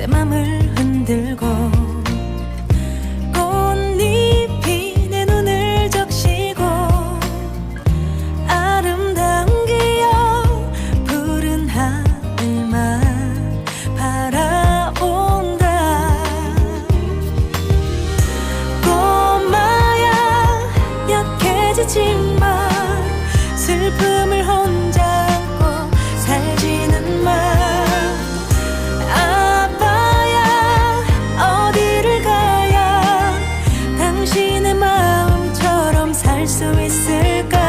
내 맘을 흔들고 꽃잎이 내 눈을 적시고 아름다운 기억 푸른 하늘만 바라온다. 꼬마야 약해지지 마. 슬픔을 혼자 seca.